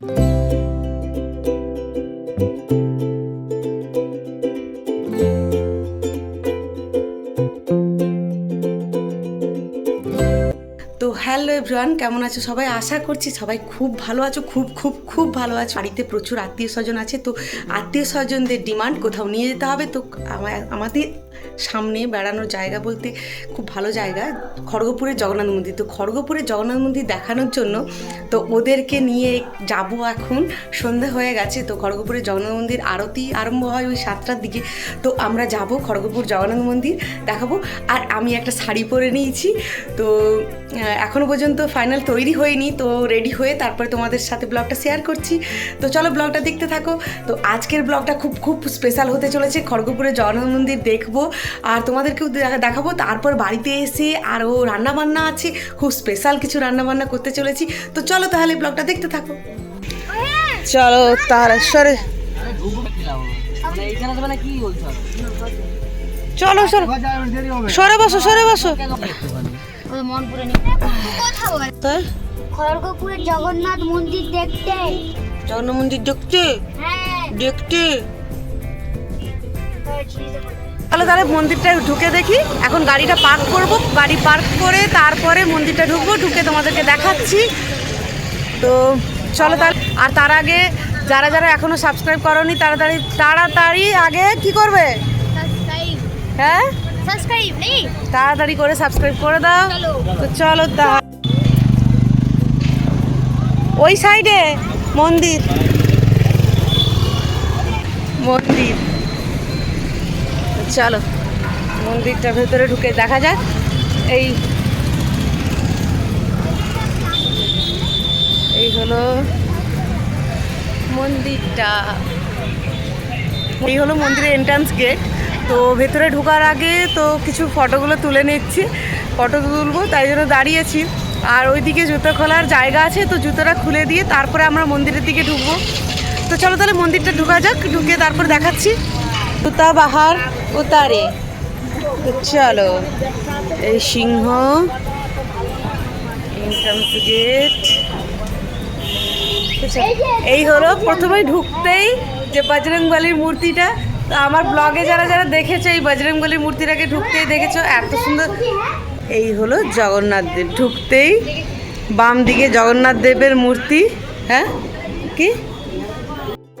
তো hello everyone কেমন আছো সবাই? আশা করছি সবাই খুব ভালো আছো খুব খুব খুব ভালো আছো। বাড়িতে প্রচুর আত্মীয় স্বজন আছে তো আত্মীয় স্বজনদের ডিমান্ড কোথাও নিয়ে যেতে হবে? তো আমা- আমাদের সামনে বেড়ানোর জায়গা বলতে খুব ভালো জায়গা খড়গপুরের জগন্নাথ মন্দির। তো খড়গপুরের জগন্নাথ মন্দির দেখানোর জন্য তো ওদেরকে নিয়ে যাব এখন। সন্ধে হয়ে গেছে তো খড়গপুরের জগন্নাথ মন্দির আরতি আরম্ভ হয় ওই সাতটার দিকে। তো আমরা যাব খড়গপুর জগন্নাথ মন্দির দেখাবো। আর আমি একটা শাড়ি পরে নিয়েছি তো আহ, এখনও পর্যন্ত ফাইনাল তৈরি হয়নি, তো রেডি হয়ে তারপরে তোমাদের সাথে ব্লগটা শেয়ার করছি। তো চলো ব্লগটা দেখতে থাকো। তো আজকের ব্লগটা খুব খুব স্পেশাল হতে চলেছে। খড়গপুরের জগন্নাথ মন্দির দেখব। আর তোমাদেরকেও দেখাবো। তারপর বাড়িতে এসে আরও রান্নাবান্না আছে। খুব স্পেশাল কিছু রান্নাবান্না করতে চলেছি। তো চলো তাহলে ব্লগটা দেখতে থাকো। চলো তাহলে সরে এইখানে তো কি বলছো চলো। সরে সরে বসো সরে বসো। মন পুরে খড়গপুরের জগন্নাথ মন্দির দেখতে। জগন্নাথ মন্দির দেখতে? হ্যাঁ। দেখতে? তাহলে তাহলে মন্দিরটা ঢুকে দেখি। এখন গাড়িটা পার্ক করব। গাড়ি পার্ক করে তারপরে মন্দিরটা ঢুকবো ঢুকে তোমাদেরকে দেখাচ্ছি। তো চলো তাহলে আর তার আগে যারা যারা এখনও সাবস্ক্রাইব করনি তাড়াতাড়ি তাড়াতাড়ি আগে কি করবে? হ্যাঁ? সাবস্ক্রাইব নেই তাড়াতাড়ি করে সাবস্ক্রাইব করে দাও। তো চলো তা ওই সাইডে মন্দির। মন্দির। চলো মন্দিরটার ভেতরে ঢুকে দেখা যাক। এই এই হলো মন্দিরটা। এই হলো মন্দিরের এন্ট্রান্স গেট তো ভেতরে ঢোকার আগে তো কিছু ফটোগুলো তুলে নিচ্ছি, ফটো তুলবো, তাই জন্য দাঁড়িয়েছি আর ওইদিকে জুতো খোলার জায়গা আছে, তো জুতোটা খুলে দিয়ে তারপরে আমরা মন্দিরের দিকে ঢুকবো। তো চলো তাহলে মন্দিরটা ঢুকা যাক, ঢুকে তারপর দেখাচ্ছি। জুতা বাহার উতারে তো চলো, এই সিংহ এই হলো, প্রথমে ঢুকতেই যে বজরংবলির মূর্তিটা আমার ব্লগে যারা যারা দেখেছে এই বজরংবলির মূর্তিটাকে ঢুকতেই দেখেছ, এত সুন্দর। এই হলো জগন্নাথ দেব। ঢুকতেই বাম দিকে জগন্নাথ দেবের মূর্তি হ্যাঁ? কি?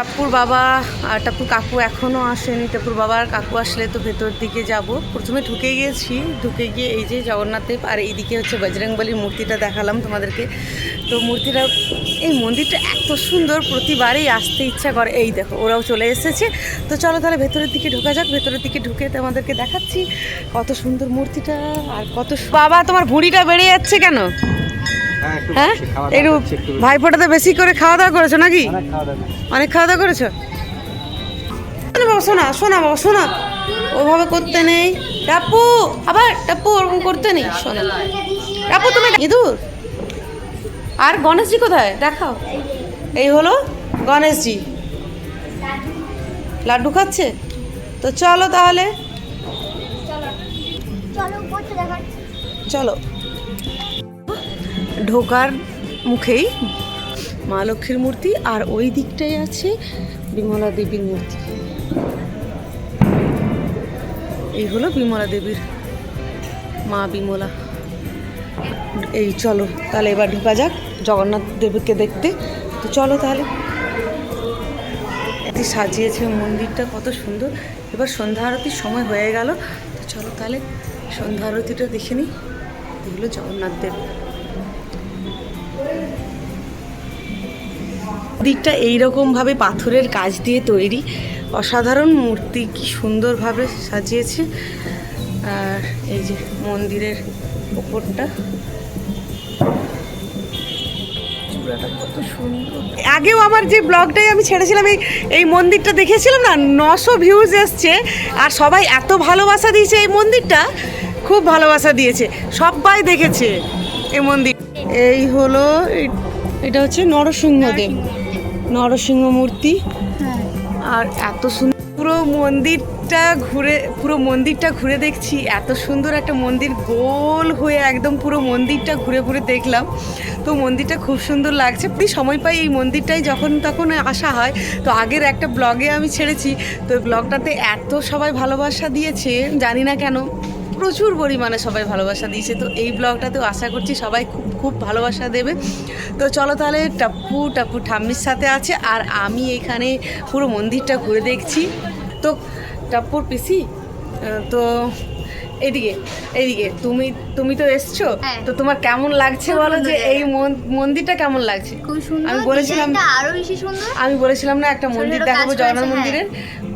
টাপুর বাবা আর টাপুর কাকু এখনও আসেনি। টাপুর বাবা আর কাকু আসলে তো ভেতর দিকে যাব। প্রথমে ঢুকে গিয়েছি। ঢুকে গিয়ে এই যে জগন্নাথ দেব আর এইদিকে হচ্ছে বজরংবলির মূর্তিটা দেখালাম তোমাদেরকে। তো মূর্তিটা, এই মন্দিরটা এত সুন্দর, প্রতিবারেই আসতে ইচ্ছা করে। এই দেখো, ওরাও চলে এসেছে। তো চলো তাহলে ভেতরের দিকে ঢোকা যাক। ভেতরের দিকে ঢুকে তোমাদেরকে দেখাচ্ছি কত সুন্দর মূর্তিটা আর কত বাবা, তোমার ভুঁড়িটা বেড়ে যাচ্ছে কেন? হ্যাঁ একটু ভাইফোঁটাতে বেশি করে খাওয়া দাওয়া করেছ নাকি? অনেক খাওয়া দাওয়া করেছ? শোনা বাবা শোনা শোনা বাবা শোনা। ওভাবে করতে নেই। টাপু আবার টাপু ওরকম করতে নেই শোনা। টাপু তুমি ইঁদুর? আর গণেশজি কোথায়? দেখাও। এই হলো গণেশজি। লাড্ডু খাচ্ছে? তো চলো তাহলে। চলো উপরটা দেখাচ্ছি। চলো। ঢোকার মুখেই মা লক্ষ্মীর মূর্তি আর ওই দিকটাই আছে বিমলা দেবীর মূর্তি। এই হলো বিমলা দেবীর মা বিমলা। এই চলো, তাহলে এবার ঢোকা যাক জগন্নাথ দেবীকে দেখতে। তো চলো তাহলে। এটি সাজিয়েছে মন্দিরটা, কত সুন্দর। এবার সন্ধ্যা আরতির সময় হয়ে গেল। তো চলো তাহলে সন্ধ্যা আরতিটা দেখে নিই। এগুলো জগন্নাথ দেব। দিকটা এইরকমভাবে পাথরের কাজ দিয়ে তৈরি। অসাধারণ মূর্তি, কি সুন্দরভাবে সাজিয়েছে। আর এই যে মন্দিরের ওপরটা। আগেও আমার যে ব্লগটাই আমি ছেড়েছিলাম, এই এই মন্দিরটা দেখেছিলাম না? নশো ভিউজ এসছে, আর সবাই এত ভালোবাসা দিয়েছে এই মন্দিরটা। খুব ভালোবাসা দিয়েছে। সবাই দেখেছে এই মন্দির। এই হলো এটা হচ্ছে নরসিংহদেব। নরসিংহ মূর্তি। আর এত সুন্দর পুরো মন্দিরটা ঘুরে পুরো মন্দিরটা ঘুরে দেখছি। এত সুন্দর একটা মন্দির গোল হয়ে একদম পুরো মন্দিরটা ঘুরে ঘুরে দেখলাম। তো মন্দিরটা খুব সুন্দর লাগছে। পুরো সময় পাই এই মন্দিরটাই যখন তখন আসা হয়। তো আগের একটা ব্লগে আমি ছেড়েছি। তো ব্লগটাতে এত সবাই ভালোবাসা দিয়েছে জানি না কেন। প্রচুর পরিমাণে সবাই ভালোবাসা দিয়েছে। তো এই ব্লগটাতেও আশা করছি সবাই খুব খুব ভালোবাসা দেবে। তো চলো তাহলে টাপ্পু টাপ্পু ঠাম্মির সাথে আছে আর আমি এখানে পুরো মন্দিরটা ঘুরে দেখছি। তো টাপ্পুর পিসি তো এদিকে এদিকে তুমি তুমি তো এসছো? হ্যাঁ। তো তোমার কেমন লাগছে বলো যে এই মন- মন্দিরটা কেমন লাগছে? খুব সুন্দর আমি বলেছিলাম আরও বেশি সুন্দর। আমি বলেছিলাম না একটা মন্দির দেখাবো জগন্নাথ হ্যাঁ। মন্দিরের।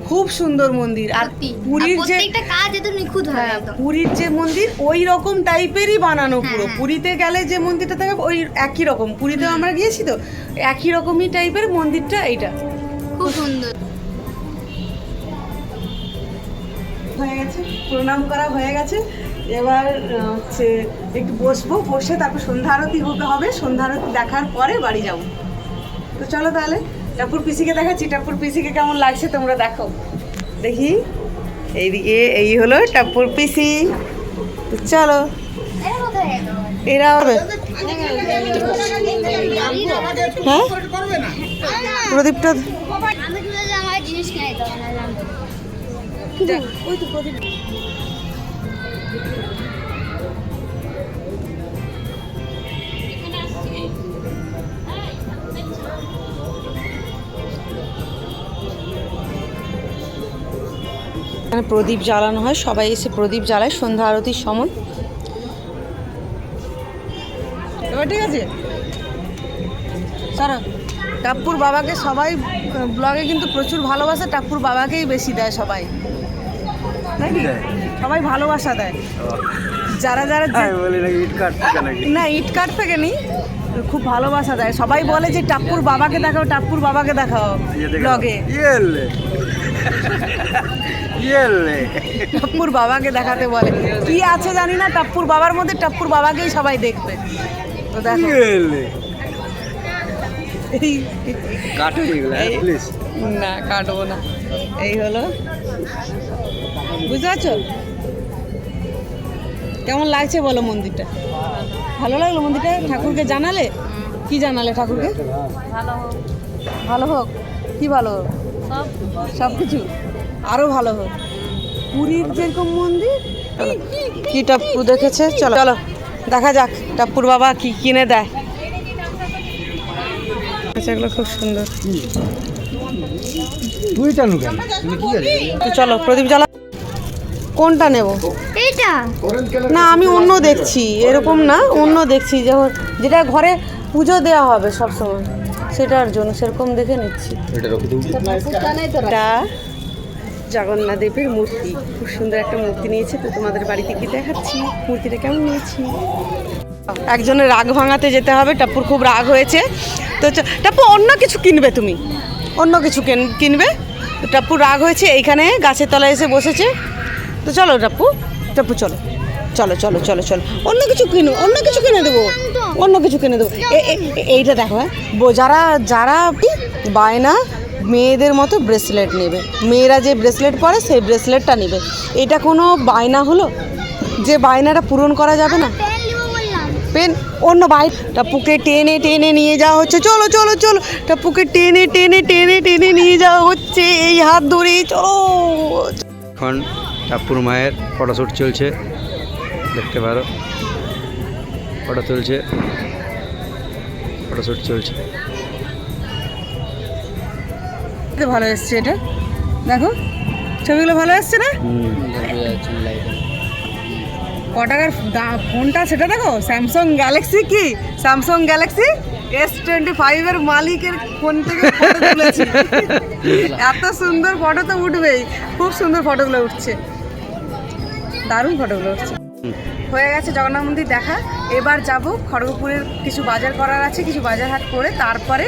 খুব সুন্দর মন্দির। আর পুরীর যে প্রত্যেকটা কাজ এত নিখুঁত হয় হ্যাঁ পুরীর যে মন্দির ওই রকম টাইপেরই বানানো পুরো। পুরীতে গেলে যে মন্দিরটা থাকে ওই একই রকম। পুরীতেও আমরা গিয়েছি তো একই রকমই টাইপের মন্দিরটা এইটা। খুব সুন্দর। হয়ে গেছে, প্রণাম করা হয়ে গেছে। এবার হচ্ছে একটু বসবো, বসে তারপর সন্ধ্যা আরতি হতে হবে। সন্ধ্যা আরতি দেখার পরে বাড়ি যাব। তো চলো তাহলে টাপুর পিসিকে দেখাচ্ছি। টাপুর পিসিকে কেমন লাগছে তোমরা দেখো। দেখি, এইদিকে এই হলো টাপুর পিসি। চলো। এরা হ্যাঁ? প্রদীপটা জিনিস প্রদীপ। এখানে প্রদীপ জ্বালানো হয়, সবাই এসে প্রদীপ জ্বালায়, সন্ধ্যা আরতির সময়। এবার ঠিক আছে। সারা টাপ্পুর বাবাকে সবাই ব্লগে কিন্তু প্রচুর ভালোবাসে টাপ্পুর বাবাকেই বেশি দেয় সবাই। নাকি সবাই ভালোবাসা দেয়। যারা যারা না ইট কাট থেকে নি খুব ভালোবাসা দেয়। সবাই বলে যে টাপ্পুর বাবাকে দেখাও টাপ্পুর বাবাকে দেখাও ব্লগে ইয়েলে। টাপ্পুর বাবাকে দেখাতে বলে। কি আছে জানি না টাপ্পুর বাবার মধ্যে টাপ্পুর বাবাকেই সবাই দেখবে। তো দেখো। কাটো প্লিজ না কাটবো না। এই হলো বুঝতে পারছ? কেমন লাগছে বলো মন্দিরটা? ভালো লাগল মন্দিরটা? ঠাকুরকে জানালে? কি জানালে ঠাকুরকে? ভালো হোক। কি ভালো হোক? সব কিছু। আরও ভালো হোক। পুরীর যেরকম মন্দির। কি টাপ্পু দেখেছে? চলো চলো দেখা যাক টাপ্পুর বাবা কি কিনে দেয়। এগুলো খুব সুন্দর। তুই চলো প্রদীপ জ্বালা। কোনটা নেব? এইটা। না আমি অন্য দেখছি এরকম না অন্য দেখছি যখন যেটা ঘরে পুজো দেওয়া হবে সব সময় সেটার জন্য সেরকম দেখে নিচ্ছি। এটা জগন্নাথ দেবের মূর্তি খুব সুন্দর একটা মূর্তি নিয়েছে তো তোমাদের বাড়িতে কি দেখাচ্ছি মূর্তিটা কেমন নিয়েছি একজনের রাগ ভাঙাতে যেতে হবে টাপ্পুর খুব রাগ হয়েছে। তো টাপ্পু অন্য কিছু কিনবে তুমি? অন্য কিছু কেন- কিনবে? তো টাপ্পু রাগ হয়েছে এইখানে গাছের তলায় এসে বসেছে। তো চলো টাপ্পু টাপ্পু চলো। চলো চলো চলো চলো। অন্য কিছু কিনো অন্য কিছু কিনে দেবো। অন্য কিছু কিনে দেবো। এইটা দেখো হ্যাঁ। যারা যারা বায়না মেয়েদের মতো ব্রেসলেট নেবে, মেয়েরা যে ব্রেসলেট পরে সেই ব্রেসলেটটা নেবে। এটা কোনো বায়না হলো? যে বায়নাটা পূরণ করা যাবে না? পেন, অন্য বাইক টাপুকে টেনে টেনে নিয়ে যাওয়া হচ্ছে। চলো চলো চলো। টাপুকে টেনে টেনে টেনে টেনে নিয়ে যাওয়া হচ্ছে। এই হাত ধরে চলো। এখন টাপ্পুর মায়ের ফটোশ্যুট চলছে। দেখতে পারো। ফটো তুলছে। ফটোশ্যুট চলছে। ভালো এসছে এটা। দেখো, ছবিগুলো ভালো এসছে না? ক টাকার ফোনটা সেটা দেখো স্যামসাং গ্যালাক্সি কি? স্যামসাং গ্যালাক্সি এস টোয়েন্টি ফাইভের মালিকের ফোন থেকে এত সুন্দর ফটো তো উঠবেই। খুব সুন্দর ফটোগুলো উঠছে। দারুণ ফটোগুলো উঠছে। হয়ে গেছে জগন্নাথ মন্দির দেখা। এবার যাব খড়গপুরের কিছু বাজার করার আছে, কিছু বাজার হাট করে তারপরে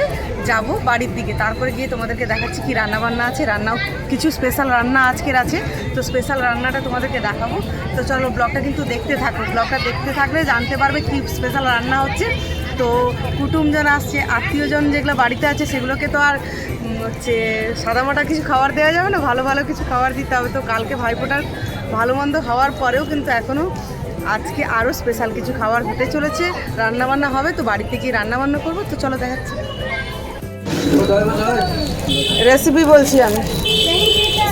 যাব বাড়ির দিকে। তারপরে গিয়ে তোমাদেরকে দেখাচ্ছি কি রান্না বান্না আছে। রান্নাও কিছু স্পেশাল রান্না আজকের আছে। তো স্পেশাল রান্নাটা তোমাদেরকে দেখাবো। তো চলো ব্লগটা কিন্তু দেখতে থাকো। ব্লগটা দেখতে থাকলে জানতে পারবে কি স্পেশাল রান্না হচ্ছে। তো কুটুমজন আসছে, আত্মীয়জন যেগুলো বাড়িতে আছে সেগুলোকে তো আর হচ্ছে সাদামাটা কিছু খাবার দেওয়া যাবে না, ভালো ভালো কিছু খাবার দিতে হবে। তো কালকে ভাইফোঁটার ভালো মন্দ হওয়ার পরেও কিন্তু এখনও আজকে আরও স্পেশাল কিছু খাবার হতে চলেছে। রান্নাবান্না হবে, তো বাড়িতে গিয়ে রান্নাবান্না করব, তো চলো দেখাচ্ছি। রেসিপি বলছি আমি।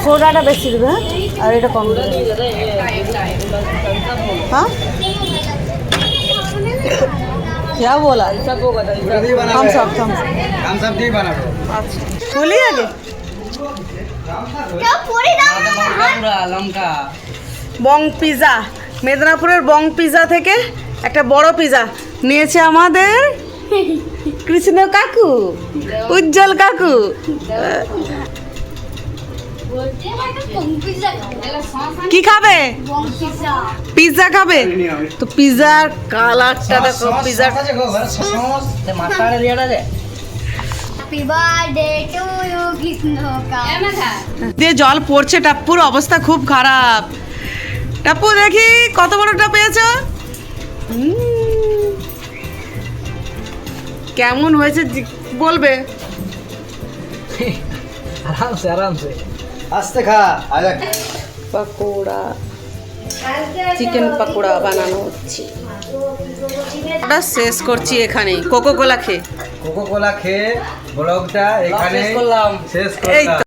সোডাটা বেশি দেবে হ্যাঁ? আর এটা কম দেবে। हाँ क्या बोला हम सब हम हम सब नहीं बना अच्छा बोलिए आगे কেউ পড়ি দাও পুরা লঙ্কা বং পিজা মেদিনীপুরের বং পিজা থেকে একটা বড় পিজা নিয়েছে আমাদের কৃষ্ণ কাকু উজ্জ্বল কাকু কি খাবে? পিৎজা খাবে? তো পিৎজার কালারটা দেখো পিৎজার মাথা রিয়াটা দে। Happy birthday to you Krishna কা দিয়ে জল পড়ছে টাপ্পুর অবস্থা খুব খারাপ। টাপ্পু দেখি কত বড়টা পেয়েছ? কেমন হয়েছে বলবে। আরামসে আরামসে। আস্তে খা পাকোড়া চিকেন পাকোড়া বানানো হচ্ছে। ওটা শেষ করছি এখানে কোকো কোলা খেয়ে। কোকো কোলা খেয়ে ব্লগটা এখানে শেষ করলাম। শেষ করলাম।